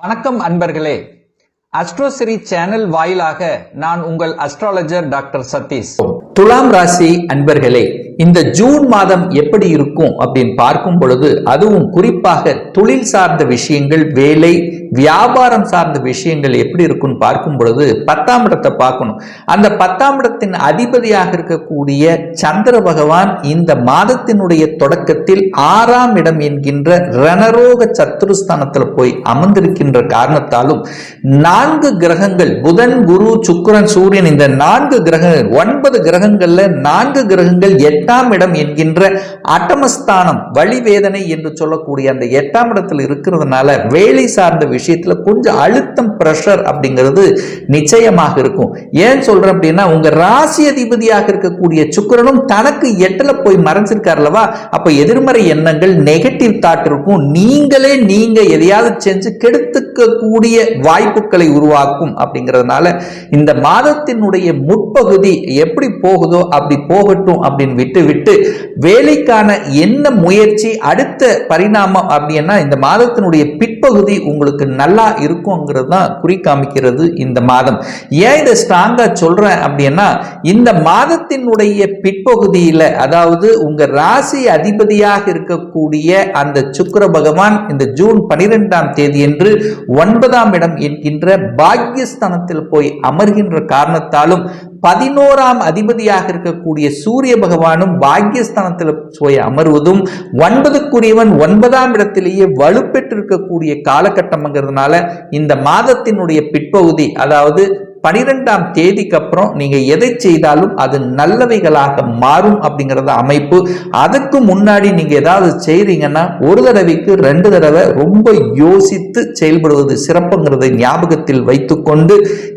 வணக்கம் அன்பர்களே. அஸ்ட்ரோசிரி சேனல் வாயிலாக நான் உங்கள் அஸ்ட்ராலஜர் டாக்டர் சதீஷ். துலாம் ராசி அன்பர்களே இந்த ஜூன் மாதம் எப்படி இருக்கும் அப்படின்னு பார்க்கும் பொழுது அதுவும் குறிப்பாக தொழில் சார்ந்த விஷயங்கள் வேலை வியாபாரம் சார்ந்த விஷயங்கள் எப்படி இருக்கும்னு பார்க்கும் பொழுது பத்தாம் இடத்தை பார்க்கணும். அந்த பத்தாம் இடத்தின் அதிபதியாக இருக்கக்கூடிய சந்திர பகவான் இந்த மாதத்தினுடைய தொடக்கத்தில் ஆறாம் இடம் என்கின்ற ரணரோக சத்துருஸ்தானத்தில் போய் அமர்ந்திருக்கின்ற காரணத்தாலும் நான்கு கிரகங்கள் புதன் குரு சுக்கிரன் சூரியன் இந்த நான்கு கிரகங்கள் ஒன்பது கிரகங்கள்ல நான்கு கிரகங்கள் எட்டாம் இடம் என்கின்ற அட்டமஸ்தானம் வழிவேதனை என்று சொல்லக்கூடிய அந்த எட்டாம் இடத்துல இருக்கிறதுனால வேலை சார்ந்த விஷயத்துல கொஞ்சம் அழுத்தம் பிரஷர் அப்படிங்கிறது நிச்சயமாக இருக்கும். ஏன் சொல்றேன் அப்படின்னா உங்க ராசி அதிபதியாக இருக்கக்கூடிய சுக்கரனும் தனக்கு எட்டுல போய் மறைஞ்சிருக்காருலவா அப்ப எதிர்மறை எண்ணங்கள் நெகட்டிவ் தாட் இருக்கும். நீங்களே நீங்க எதையாவது செஞ்சு கெடுத்துக்கக்கூடிய வாய்ப்புகளை உருவாக்கும் அப்படிங்கிறதுனால இந்த மாதத்தினுடைய முற்பகுதி எப்படி போகுதோ அப்படி போகட்டும் அப்படின்னு விட்டு விட்டு வேலைக்கான என்ன முயற்சி அடுத்த பரிணாமம் அப்படின்னா இந்த மாதத்தினுடைய பிட் பிற்பகுதி உங்களுக்கு நல்லா இருக்குங்கிறது தான் குறிக்காமிக்கிறது இந்த மாதம். ஏன் இதை ஸ்ட்ராங்காக சொல்கிறேன் அப்படின்னா இந்த மாதத்தினுடைய பிற்பகுதியில் அதாவது உங்கள் ராசி அதிபதியாக இருக்கக்கூடிய அந்த சுக்கர பகவான் இந்த ஜூன் பனிரெண்டாம் தேதியன்று ஒன்பதாம் இடம் என்கின்ற பாக்யஸ்தானத்தில் போய் அமர்கின்ற காரணத்தாலும் பதினோராம் அதிபதியாக இருக்கக்கூடிய சூரிய பகவானும் பாக்யஸ்தானத்தில் போய் அமர்வதும் ஒன்பதுக்குரியவன் ஒன்பதாம் இடத்திலேயே வலுப்பெற்றிருக்கக்கூடிய காலகட்டம்ங்கிறதுனால இந்த மாதத்தினுடைய பிற்பகுதி அதாவது பனிரெண்டாம் தேதிக்கு அப்புறம் நீங்க எதை செய்தாலும் அது நல்லவைகளாக மாறும் அப்படிங்கறத அமைப்பு. அதுக்கு முன்னாடி நீங்க ஏதாவது செய்றீங்கன்னா ஒரு தடவைக்கு ரெண்டு தடவை ரொம்ப யோசித்து செயல்படுவது சிறப்புங்கிறதை ஞாபகத்தில் வைத்துக்கொண்டு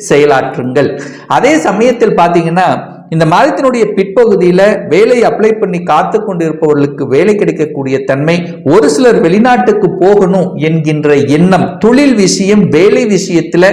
செயலாற்றுங்கள். அதே சமயத்தில் பார்த்தீங்கன்னா இந்த மாதத்தினுடைய பிற்பகுதியில் வேலை அப்ளை பண்ணி காத்து கொண்டிருப்பவர்களுக்கு வேலை கிடைக்கக்கூடிய தன்மை ஒரு சிலர் வெளிநாட்டுக்கு போகணும் என்கின்ற எண்ணம் தொழில் விஷயம் வேலை விஷயத்துல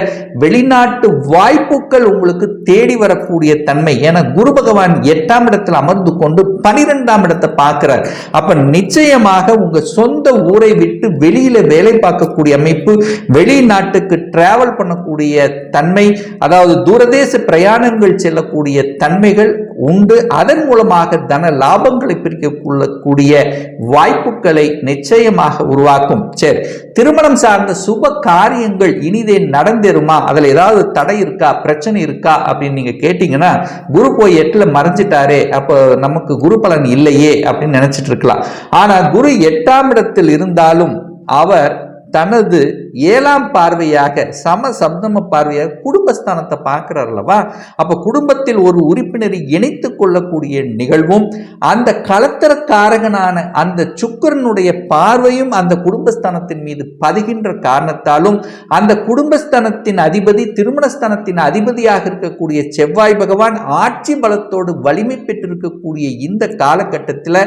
வெளிநாட்டு வாய்ப்புகள் உங்களுக்கு தேடி வரக்கூடிய தன்மை. ஏன்னா குரு பகவான் எட்டாம் இடத்தில் அமர்ந்து கொண்டு பனிரெண்டாம் இடத்தை பார்க்கிறார். அப்ப நிச்சயமாக உங்க சொந்த ஊரை விட்டு வெளியில வேலை பார்க்கக்கூடிய அமைப்பு வெளிநாட்டுக்கு டிராவல் பண்ணக்கூடிய தன்மை அதாவது தூரதேச பிரயாணங்கள் செல்லக்கூடிய தன்மை நன்மைகள் உண்டு. அதன் மூலமாக தன லாபங்களை பிரிக்க கொள்ளக்கூடிய வாய்ப்புகளை நிச்சயமாக உருவாக்கும். சரி திருமணம் சார்ந்த சுப காரியங்கள் இனிதே நடந்தேருமா அதுல ஏதாவது தடை இருக்கா? பிரச்சனை இருக்கா? அப்படின்னு நீங்க கேட்டீங்கன்னா குரு போய் எட்டுல மறைஞ்சிட்டாரே அப்போ நமக்கு குரு பலன் இல்லையே அப்படின்னு நினைச்சிட்டு இருக்கலாம். ஆனா குரு எட்டாம் இடத்தில் இருந்தாலும் அவர் தனது ஏழாம் பார்வையாக சம சப்தம பார்வையாக குடும்பஸ்தானத்தை பார்க்கிறார் அல்லவா? அப்போ குடும்பத்தில் ஒரு உறுப்பினரை இணைத்து கொள்ளக்கூடிய நிகழ்வும் அந்த கலத்தரக்காரகனான அந்த சுக்கரனுடைய பார்வையும் அந்த குடும்பஸ்தானத்தின் மீது பதிகின்ற காரணத்தாலும் அந்த குடும்பஸ்தானத்தின் அதிபதி திருமணஸ்தானத்தின் அதிபதியாக இருக்கக்கூடிய செவ்வாய் பகவான் ஆட்சி பலத்தோடு வலிமை பெற்றிருக்கக்கூடிய இந்த காலகட்டத்தில்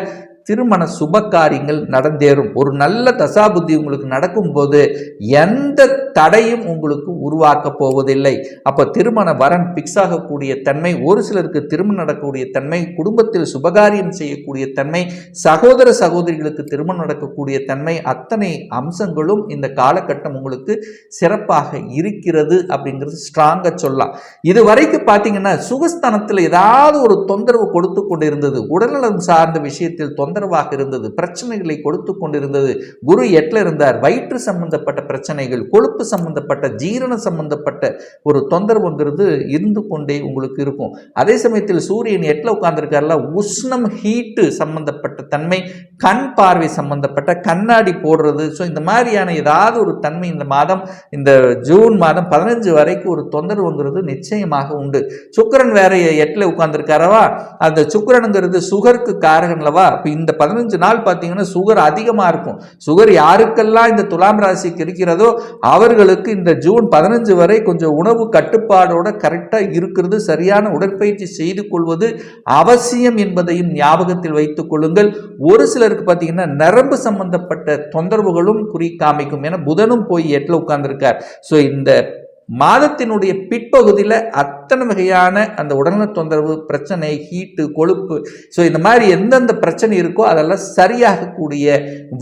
திருமண சுப காரியங்கள் நடந்தேறும். ஒரு நல்ல தசாபுத்தி உங்களுக்கு நடக்கும்போது எந்த தடையும் உங்களுக்கு உருவாக்க போவதில்லை. அப்போ திருமண வரன் பிக்ஸ் ஆகக்கூடிய தன்மை ஒரு சிலருக்கு திருமணம் நடக்கக்கூடிய தன்மை குடும்பத்தில் சுபகாரியம் செய்யக்கூடிய தன்மை சகோதர சகோதரிகளுக்கு திருமணம் நடக்கக்கூடிய தன்மை அத்தனை அம்சங்களும் இந்த காலகட்டம் உங்களுக்கு சிறப்பாக இருக்கிறது அப்படிங்கிறது ஸ்ட்ராங்காக சொல்லலாம். இது வரைக்கும் பார்த்தீங்கன்னா சுகஸ்தானத்தில் ஏதாவது ஒரு தொந்தரவு கொடுத்து கொண்டு இருந்தது உடல்நலம் சார்ந்த விஷயத்தில் தொந்தரவாக இருந்தது பிரச்சனைகளை கொடுத்து கொண்டிருந்தது. குரு எட்டில் இருந்தார். வயிற்று சம்பந்தப்பட்ட பிரச்சனைகள் கொழுப்பு சம்பந்தப்பட்ட ஜீரண சம்பந்தப்பட்ட ஒரு தொந்தரவுங்கிறது இருந்து கொண்டே உங்களுக்கு இருக்கும். அதே சமயத்தில் சூரியன் எட்டில் உட்கார்ந்துருக்காருல உஷ்ணம் ஹீட்டு சம்பந்தப்பட்ட தன்மை கண் பார்வை சம்பந்தப்பட்ட கண்ணாடி போடுறது. ஸோ இந்த மாதிரியான ஏதாவது ஒரு தன்மை இந்த மாதம் இந்த ஜூன் மாதம் பதினஞ்சு வரைக்கும் ஒரு தொந்தரவுங்கிறது நிச்சயமாக உண்டு. சுக்கரன் வேற எட்டில் உட்கார்ந்துருக்காரவா? அந்த சுக்கரனுங்கிறது சுகருக்கு காரகன்லவா இப்போ இந்த பதினஞ்சு நாள் பார்த்தீங்கன்னா சுகர் அதிகமாக இருக்கும். சுகர் யாருக்கெல்லாம் இந்த துலாம் ராசிக்கு இருக்கிறதோ அவர்களுக்கு இந்த ஜூன் பதினஞ்சு வரை கொஞ்சம் உணவு கட்டுப்பாடோட கரெக்டாக இருக்கிறது சரியான உடற்பயிற்சி செய்து கொள்வது அவசியம் என்பதையும் ஞாபகத்தில் வைத்துக் கொள்ளுங்கள். ஒரு சிலருக்கு பார்த்தீங்கன்னா நரம்பு சம்பந்தப்பட்ட தொந்தரவுகளும் குறி காமிக்கும். ஏன்னா புதனும் போய் எட்டில் உட்கார்ந்துருக்கார். ஸோ இந்த மாதத்தினுடைய பிற்பகுதியில் அத் அத்தனை வகையான அந்த உடல்நல தொந்தரவு பிரச்சனை ஹீட்டு கொழுப்பு. ஸோ இந்த மாதிரி எந்தெந்த பிரச்சனை இருக்கோ அதெல்லாம் சரியாகக்கூடிய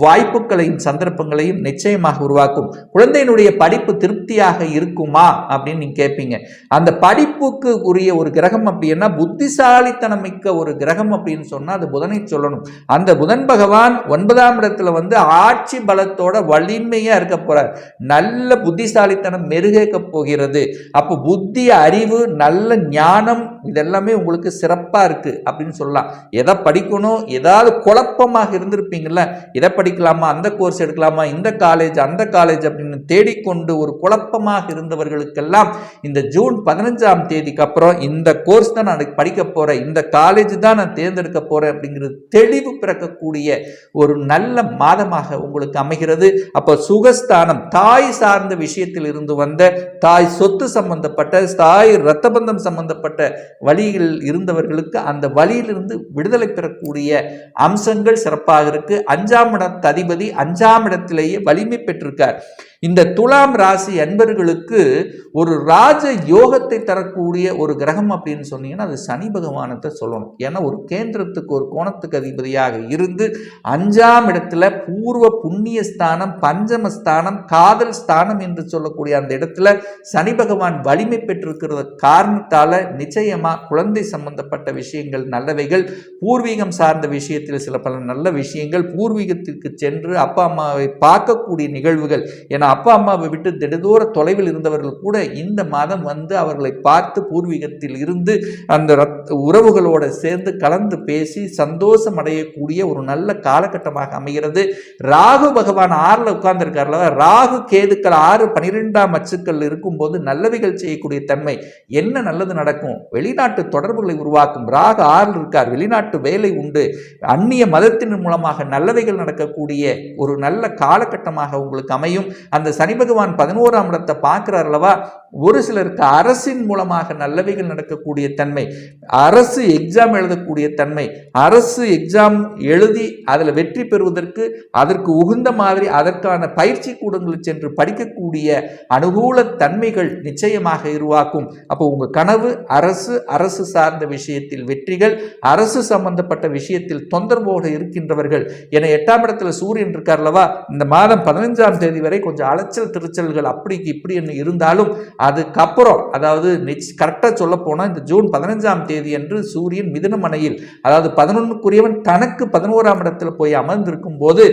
வாய்ப்புகளையும் சந்தர்ப்பங்களையும் நிச்சயமாக உருவாக்கும். குழந்தையினுடைய படிப்பு திருப்தியாக இருக்குமா அப்படின்னு நீங்கள் கேட்பீங்க அந்த படிப்புக்கு உரிய ஒரு கிரகம் அப்படின்னா புத்திசாலித்தனம் மிக்க ஒரு கிரகம் அப்படின்னு சொன்னால் அது புதனை சொல்லணும். அந்த புதன் பகவான் ஒன்பதாம் இடத்துல வந்து ஆட்சி பலத்தோட வலிமையாக இருக்க போகிறார் நல்ல புத்திசாலித்தனம் மெருகேக்க போகிறது. அப்போ புத்தி அறிவு நல்ல ஞானம் இதெல்லாமே உங்களுக்கு சிறப்பா இருக்கு அப்படின்னு சொல்லலாம். எதை படிக்கணும்? ஏதாவது குழப்பமாக இருந்திருப்பீங்கள இதை படிக்கலாமா? அந்த கோர்ஸ் எடுக்கலாமா? இந்த காலேஜ் அந்த காலேஜ் அப்படின்னு தேடிக்கொண்டு ஒரு குழப்பமாக இருந்தவர்களுக்கெல்லாம் இந்த ஜூன் பதினஞ்சாம் தேதிக்கு அப்புறம் இந்த கோர்ஸ் தான் நான் படிக்க போறேன். இந்த காலேஜ் தான் நான் தேர்ந்தெடுக்க போறேன் அப்படிங்கிறது தெளிவு பிறக்கக்கூடிய ஒரு நல்ல மாதமாக உங்களுக்கு அமைகிறது. அப்போ சுகஸ்தானம் தாய் சார்ந்த விஷயத்தில் இருந்து வந்த தாய் சொத்து சம்பந்தப்பட்ட தாய் ரத்த ரத்தபந்தம் சம்பந்தப்பட்ட வழியில் இருந்தவர்களுக்கு அந்த வழியிலிருந்து விடுதலை பெறக்கூடிய அம்சங்கள் சிறப்பாக இருக்கு. அஞ்சாம் இடத்து அதிபதி அஞ்சாம் இடத்திலேயே வலிமை பெற்றிருக்கார். இந்த துலாம் ராசி அன்பர்களுக்கு ஒரு ராஜ யோகத்தை தரக்கூடிய ஒரு கிரகம் அப்படின்னு சொன்னீங்கன்னா அது சனி பகவானத்தை சொல்லணும். ஏன்னா ஒரு கேந்திரத்துக்கு ஒரு கோணத்துக்கு அதிபதியாக இருந்து அஞ்சாம் இடத்துல பூர்வ புண்ணிய ஸ்தானம் பஞ்சம ஸ்தானம் காதல் ஸ்தானம் என்று சொல்லக்கூடிய அந்த இடத்துல சனி பகவான் வலிமை பெற்றிருக்கிறது காரணத்தால் நிச்சயமாக குழந்தை சம்பந்தப்பட்ட விஷயங்கள் நல்லவைகள் பூர்வீகம் சார்ந்த விஷயத்தில் சில பல நல்ல விஷயங்கள் பூர்வீகத்திற்கு சென்று அப்பா அம்மாவை பார்க்கக்கூடிய நிகழ்வுகள். ஏன்னா அப்பா அம்மாவை விட்டு திடதூர தொலைவில் இருந்தவர்கள் கூட இந்த மாதம் வந்து அவர்களை பார்த்து பூர்வீகத்தில் இருந்து அந்த உறவுகளோடு சேர்ந்து கலந்து பேசி சந்தோஷம் அடையக்கூடிய ஒரு நல்ல காலகட்டமாக அமைகிறது. ராகு பகவான் ஆறில் உட்கார்ந்துருக்காருல ராகு கேதுக்கள் ஆறு பனிரெண்டாம் அச்சுக்கள் இருக்கும்போது நல்லவைகள் செய்யக்கூடிய தன்மை. என்ன நல்லது நடக்கும்? வெளிநாட்டு தொடர்புகளை உருவாக்கும் ராக ஆறில் இருக்கார். வெளிநாட்டு வேலை உண்டு. அந்நிய மதத்தின் மூலமாக நல்லவைகள் நடக்கக்கூடிய ஒரு நல்ல காலகட்டமாக உங்களுக்கு அமையும். அந்த சனி பகவான் பதினோராம் இடத்தை பார்க்கிறார் அல்லவா? ஒரு சிலருக்கு அரசின் மூலமாக நல்லவைகள் நடக்கக்கூடிய தன்மை அரசு எக்ஸாம் எழுதக்கூடிய தன்மை அரசு எக்ஸாம் எழுதி அதில் வெற்றி பெறுவதற்கு அதற்கு உகுந்த மாதிரி அதற்கான பயிற்சி கூடங்களுக்கு சென்று படிக்கக்கூடிய அனுகூல தன்மைகள் நிச்சயமாக உருவாக்கும். அப்போ உங்கள் கனவு அரசு அரசு சார்ந்த விஷயத்தில் வெற்றிகள் அரசு சம்பந்தப்பட்ட விஷயத்தில் தொந்தரவோடு இருக்கின்றவர்கள். என எட்டாம் இடத்துல சூரியன் இருக்கார்லவா இந்த மாதம் பதினஞ்சாம் தேதி வரை கொஞ்சம் அலைச்சல் திருச்சல்கள் அப்படிக்கு இப்படி இருந்தாலும் அதுக்கப்புறம் அதாவது கரெக்டாக சொல்ல போனால் இந்த ஜூன் பதினஞ்சாம் தேதி அன்று சூரியன் மிதுனமனையில் அதாவது பதினொன்றுக்குரியவன் தனக்கு பதினோராம் இடத்துல போய் அமர்ந்திருக்கும் போது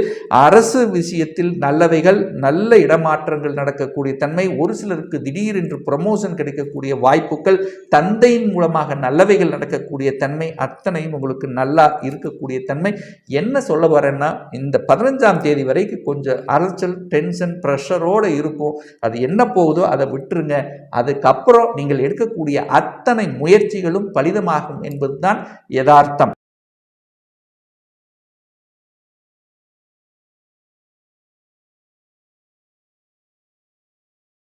அரசு விஷயத்தில் நல்லவைகள் நல்ல இடமாற்றங்கள் நடக்கக்கூடிய தன்மை ஒரு சிலருக்கு திடீரென்று ப்ரமோஷன் கிடைக்கக்கூடிய வாய்ப்பு வாய்ப்புகள் தந்தையின் மூலமாக நல்லவைகள் நடக்கக்கூடிய தன்மை அத்தனையும் உங்களுக்கு நல்லா இருக்கக்கூடிய தன்மை. என்ன சொல்ல வரேன்னா இந்த பதினஞ்சாம் தேதி வரைக்கும் கொஞ்சம் அலைச்சல் டென்ஷன் ப்ரெஷரோடு இருக்கும் அது என்ன போகுதோ அதை விட்டுருங்க. அதுக்கப்புறம் நீங்கள் எடுக்கக்கூடிய அத்தனை முயற்சிகளும் பலிதமாகும் என்பதுதான் யதார்த்தம்.